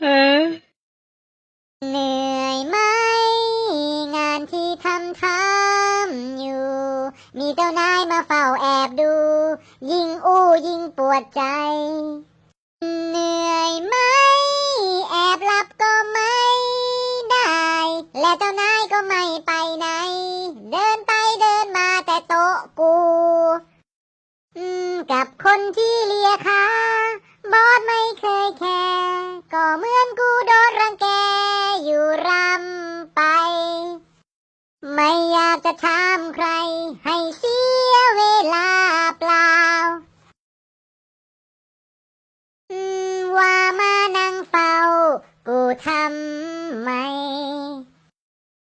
เออเหนื่อยไหมงานที่ทำทำอยู่ มีเจ้านายมาเฝ้าแอบดู ยิ่งอู้ยิ่งปวดใจ เหนื่อยไหมแอบหลับก็ไม่ได้ และเจ้านายก็ไม่ไปไหน เดินไปเดินมาแต่โต๊ะกูอืมกับคนที่เลียขาบอสไม่ากจะถามใคร ให้เสียเวลาเปล่าอืมว่ามานั่งเฝ้า กูทำไม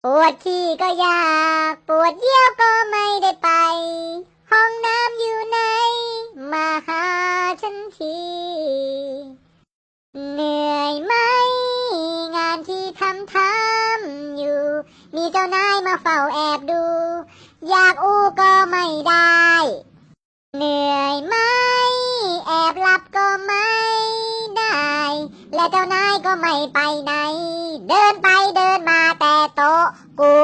ปวดที่ก็อยาก ปวดเยี่ยวก็ไม่ได้ไป ห้องน้ำอยู่ไหน มาหาฉันทีเหนื่อยไหม งานที่ทำทำอยู่ มีเจ้านา มาเฝ้าแอบดู อยากอู้ก็ไม่ได้ เหนื่อยไหมแอบหลับก็ไม่ได้ และเจ้านายก็ไม่ไปไหน เดินไปเดินมาแต่โต๊ะกู